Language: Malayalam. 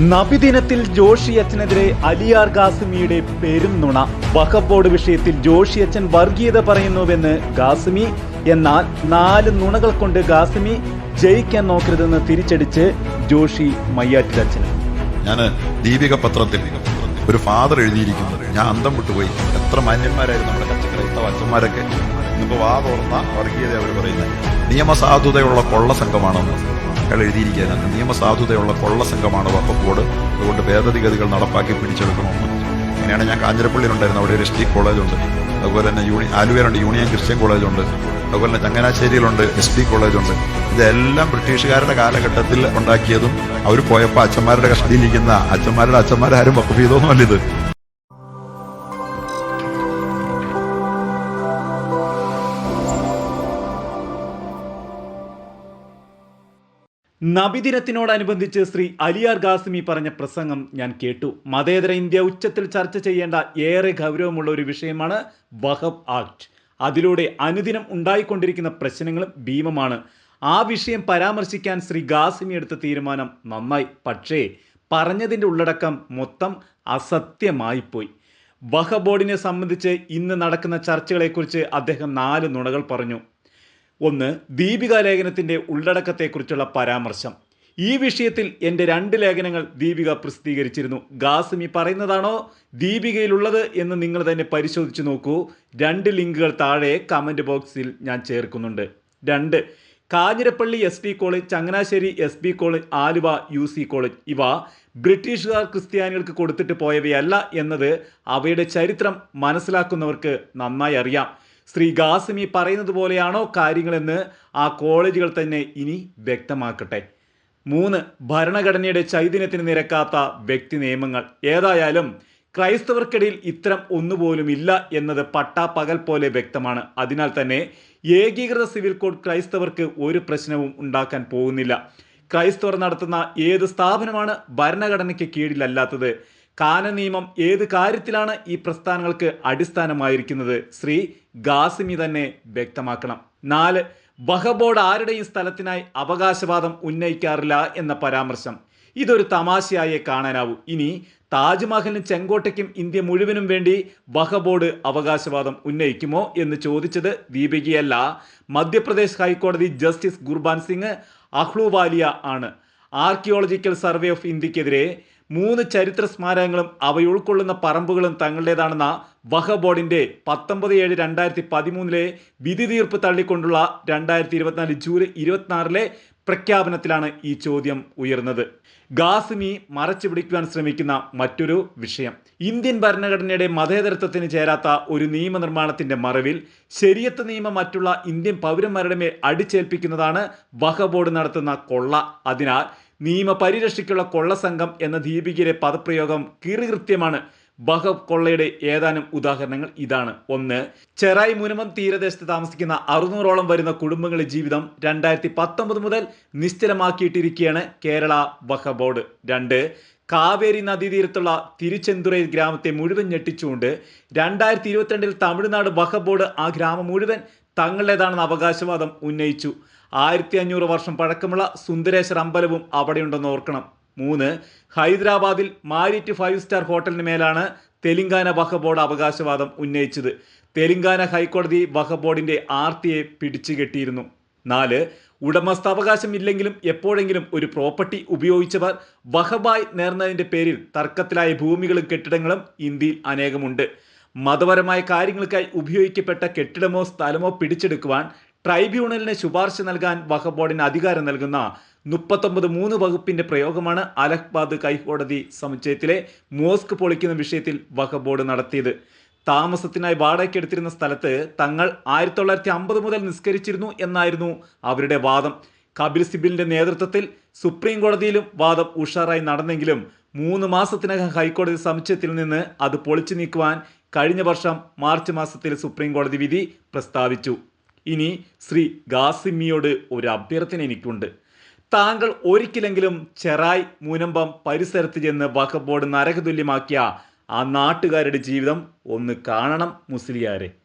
നബിദിനത്തിൽ ജോഷിയച്ചനെതിരെ അലിയാർ ഗാസിമിയുടെ പേരും നുണ. വഖഫ് വിഷയത്തിൽ അച്ഛൻ വർഗീയത പറയുന്നുവെന്ന് ഗാസിമി എന്നാൽ നാല് നുണകൾ കൊണ്ട് ഗാസിമി ജയിക്കാൻ നോക്കരുതെന്ന് തിരിച്ചടിച്ച് ജോഷി മയ്യാറ്റിലച്ഛൻ ഞാൻ ദീപിക പത്രത്തിൽ ഒരു ഫാദർ എഴുതിയിരിക്കുന്നത്. ഞാൻ അന്തം വിട്ടുപോയി എത്ര മാന്യന്മാരായിരുന്നു നമ്മുടെ പച്ചക്രൈസ്തവ അച്ഛന്മാരൊക്കെ. ഇന്നിപ്പോ വാ വർഗീയത അവർ പറയുന്നത്. നിയമസാധുതയുള്ള കൊള്ള സംഘമാണെന്ന് അയാൾ എഴുതിയിരിക്കുകയാണ്. നിയമസാധുതയുള്ള കൊള്ള സംഘമാണ് ബോർഡ്. അതുകൊണ്ട് ഭേദഗതികൾ നടപ്പാക്കി പിടിച്ചെടുക്കണമെന്ന്. അങ്ങനെയാണ് ഞാൻ കാഞ്ഞിരപ്പള്ളിയിലുണ്ടായിരുന്നു അവിടെ ഒരു എസ് ടി കോളേജുണ്ട്. അതുപോലെ തന്നെ യൂണി ആലുവയിലുണ്ട് യൂണിയൻ ക്രിസ്ത്യൻ കോളേജുണ്ട്. അതുപോലെ തന്നെ ചങ്ങനാശ്ശേരിയിലുണ്ട് എസ് ടി കോളേജുണ്ട്. ഇതെല്ലാം ബ്രിട്ടീഷുകാരുടെ കാലഘട്ടത്തിൽ ഉണ്ടാക്കിയതും അവർ പോയപ്പോൾ അച്ഛന്മാരുടെ കസ്റ്റഡിയിലിരിക്കുന്ന അച്ഛന്മാരുടെ അച്ഛന്മാരാരും വക്കഫ് ചെയ്തോന്നുമല്ല ഇത്. നബിദിനത്തിനോടനുബന്ധിച്ച് ശ്രീ അലിയാർ ഗാസിമി പറഞ്ഞ പ്രസംഗം ഞാൻ കേട്ടു. മതേതര ഇന്ത്യ ഉച്ചത്തിൽ ചർച്ച ചെയ്യേണ്ട ഏറെ ഗൗരവമുള്ള ഒരു വിഷയമാണ് വഹബ് ആക്ട്. അതിലൂടെ അനുദിനം ഉണ്ടായിക്കൊണ്ടിരിക്കുന്ന പ്രശ്നങ്ങളും ഭീമമാണ്. ആ വിഷയം പരാമർശിക്കാൻ ശ്രീ ഗാസിമി എടുത്ത തീരുമാനം നന്നായി. പക്ഷേ പറഞ്ഞതിന്റെ ഉള്ളടക്കം മൊത്തം അസത്യമായിപ്പോയി. വഹ ബോർഡിനെ സംബന്ധിച്ച് ഇന്ന് നടക്കുന്ന ചർച്ചകളെക്കുറിച്ച് അദ്ദേഹം നാല് നുണകൾ പറഞ്ഞു. ഒന്ന് ദീപിക ലേഖനത്തിന്റെ ഉള്ളടക്കത്തെക്കുറിച്ചുള്ള പരാമർശം. ഈ വിഷയത്തിൽ എന്റെ രണ്ട് ലേഖനങ്ങൾ ദീപിക പ്രസിദ്ധീകരിച്ചിരുന്നു. ഗാസിമി പറയുന്നതാണോ? ദീപികയിലുള്ളത് എന്ന് നിങ്ങൾ തന്നെ പരിശോധിച്ചു നോക്കൂ. രണ്ട് ലിങ്കുകൾ താഴെ കമന്റ് ബോക്സിൽ ഞാൻ ചേർക്കുന്നുണ്ട്. രണ്ട് Kanjirappally S T college Changanassery S B college Aluva U C college. ഇവ ബ്രിട്ടീഷുകാർ ക്രിസ്ത്യാനികൾക്ക് കൊടുത്തിട്ട് പോയവയല്ല എന്നത് അവയുടെ ചരിത്രം മനസ്സിലാക്കുന്നവർക്ക് നന്നായി അറിയാം. ശ്രീ ഗാസിമി പറയുന്നത് പോലെയാണോ കാര്യങ്ങളെന്ന് ആ കോളേജുകൾ തന്നെ ഇനി വ്യക്തമാക്കട്ടെ. മൂന്ന് ഭരണഘടനയുടെ ചൈതന്യത്തിന് നിരക്കാത്ത വ്യക്തി നിയമങ്ങൾ. ഏതായാലും ക്രൈസ്തവർക്കിടയിൽ ഇത്തരം ഒന്നുപോലും ഇല്ല എന്നത് പട്ടാപ്പകൽ പോലെ വ്യക്തമാണ്. അതിനാൽ തന്നെ ഏകീകൃത സിവിൽ കോഡ് ക്രൈസ്തവർക്ക് ഒരു പ്രശ്നവും ഉണ്ടാക്കാൻ പോകുന്നില്ല. ക്രൈസ്തവർ നടത്തുന്ന ഏത് സ്ഥാപനമാണ് ഭരണഘടനയ്ക്ക് കീഴിലല്ലാത്തത്? കാന നിയമം ഏത് കാര്യത്തിലാണ് ഈ പ്രസ്ഥാനങ്ങൾക്ക് അടിസ്ഥാനമായിരിക്കുന്നത്? ശ്രീ ഗാസിമി തന്നെ വ്യക്തമാക്കണം. നാല് വഹബോർഡ് ആരുടെയും സ്ഥലത്തിനായി അവകാശവാദം ഉന്നയിക്കാറില്ല എന്ന പരാമർശം. ഇതൊരു തമാശയായേ കാണാനാവൂ. ഇനി താജ്മഹലിനും ചെങ്കോട്ടയ്ക്കും ഇന്ത്യ മുഴുവനും വേണ്ടി വഹബോർഡ് അവകാശവാദം ഉന്നയിക്കുമോ എന്ന് ചോദിച്ചത് ദീപികയല്ല. മധ്യപ്രദേശ് ഹൈക്കോടതി ജസ്റ്റിസ് ഗുർബാൻ സിംഗ് അഹ്ലുവാലിയ ആണ്. ആർക്കിയോളജിക്കൽ സർവേ ഓഫ് ഇന്ത്യക്കെതിരെ മൂന്ന് ചരിത്ര സ്മാരകങ്ങളും അവയുൾക്കൊള്ളുന്ന പറമ്പുകളും തങ്ങളുടേതാണെന്ന വഹ ബോർഡിന്റെ പത്തൊമ്പത് ഏഴ് രണ്ടായിരത്തി പതിമൂന്നിലെ വിധി തീർപ്പ് തള്ളിക്കൊണ്ടുള്ള രണ്ടായിരത്തി ഇരുപത്തിനാല് ജൂലൈ ഇരുപത്തിനാറിലെ പ്രഖ്യാപനത്തിലാണ് ഈ ചോദ്യം ഉയർന്നത്. ഗാസിമി മറച്ചു പിടിക്കുവാൻ ശ്രമിക്കുന്ന മറ്റൊരു വിഷയം. ഇന്ത്യൻ ഭരണഘടനയുടെ മതേതരത്വത്തിന് ചേരാത്ത ഒരു നിയമനിർമ്മാണത്തിന്റെ മറവിൽ ശരിയത്ത് നിയമം മറ്റുള്ള ഇന്ത്യൻ പൗരന്മാരുടെ മേൽ അടിച്ചേൽപ്പിക്കുന്നതാണ് വഹബോർഡ് നടത്തുന്ന കൊള്ള. അതിനാൽ കൊള്ള സംഘം എന്ന ദീപികയിലെ പദപ്രയോഗം കീറുകൃത്യമാണ്. ബഹബ് കൊള്ളയുടെ ഏതാനും ഉദാഹരണങ്ങൾ ഇതാണ്. ഒന്ന് ചെറായി മുനമം തീരദേശത്ത് താമസിക്കുന്ന അറുന്നൂറോളം വരുന്ന കുടുംബങ്ങളുടെ ജീവിതം രണ്ടായിരത്തി പത്തൊമ്പത് മുതൽ നിശ്ചലമാക്കിയിട്ടിരിക്കുകയാണ് കേരള വഖഫ് ബോർഡ് രണ്ട് കാവേരി നദീതീരത്തുള്ള തിരുച്ചെന്തുറൈ ഗ്രാമത്തെ മുഴുവൻ ഞെട്ടിച്ചുകൊണ്ട് രണ്ടായിരത്തി ഇരുപത്തിരണ്ടിൽ തമിഴ്നാട് വഖഫ് ബോർഡ് ആ ഗ്രാമം മുഴുവൻ തങ്ങളുടേതാണെന്ന അവകാശവാദം ഉന്നയിച്ചു. ആയിരത്തി അഞ്ഞൂറ് വർഷം പഴക്കമുള്ള സുന്ദരേശ്വർ അമ്പലവും അവിടെയുണ്ടെന്ന് ഓർക്കണം. മൂന്ന് ഹൈദരാബാദിൽ മാരിറ്റ് ഫൈവ് സ്റ്റാർ ഹോട്ടലിന് മേലാണ് തെലങ്കാന വഖഫ് ബോർഡ് അവകാശവാദം ഉന്നയിച്ചത്. തെലങ്കാന ഹൈക്കോടതി വഖഫ് ബോർഡിന്റെ ആർത്തിയെ പിടിച്ചുകെട്ടിയിരുന്നു നാല് ഉടമസ്ഥാവകാശം ഇല്ലെങ്കിലും എപ്പോഴെങ്കിലും ഒരു പ്രോപ്പർട്ടി ഉപയോഗിച്ചവർ വഹബായ് നേർന്നതിന്റെ പേരിൽ തർക്കത്തിലായ ഭൂമികളും കെട്ടിടങ്ങളും ഇന്ത്യയിൽ അനേകമുണ്ട്. മതപരമായ കാര്യങ്ങൾക്കായി ഉപയോഗിക്കപ്പെട്ട കെട്ടിടമോ സ്ഥലമോ പിടിച്ചെടുക്കുവാൻ ട്രൈബ്യൂണലിന് ശുപാർശ നൽകാൻ വഖഫ് ബോർഡിന് അധികാരം നൽകുന്ന മുപ്പത്തൊമ്പത് മൂന്ന് വകുപ്പിന്റെ പ്രയോഗമാണ് അലഹ്ബാദ് ഹൈക്കോടതി സമുച്ചയത്തിലെ മോസ്ക് പൊളിക്കുന്ന വിഷയത്തിൽ വഖഫ് ബോർഡ് നടത്തിയത്. താമസത്തിനായി വാടകയ്ക്കെടുത്തിരുന്ന സ്ഥലത്ത് തങ്ങൾ ആയിരത്തി തൊള്ളായിരത്തി അമ്പത് മുതൽ നിസ്കരിച്ചിരുന്നു എന്നായിരുന്നു അവരുടെ വാദം. കപിൽ സിബിലിന്റെ നേതൃത്വത്തിൽ സുപ്രീം കോടതിയിലും വാദം ഉഷാറായി നടന്നെങ്കിലും മൂന്ന് മാസത്തിനകം ഹൈക്കോടതി സമുച്ചയത്തിൽ നിന്ന് അത് പൊളിച്ചു നീക്കുവാൻ കഴിഞ്ഞ വർഷം മാർച്ച് മാസത്തിൽ സുപ്രീം കോടതി വിധി പ്രസ്താവിച്ചു. ഇനി ശ്രീ ഗാസിമ്മിയോട് ഒരു അഭ്യർത്ഥന എനിക്കുണ്ട്. താങ്കൾ ഒരിക്കലെങ്കിലും ചെറായ് മൂനമ്പം പരിസരത്ത് ചെന്ന് വഖബോർഡ് നരകതുല്യമാക്കിയ ആ നാട്ടുകാരുടെ ജീവിതം ഒന്ന് കാണണം മുസ്ലിയാരെ.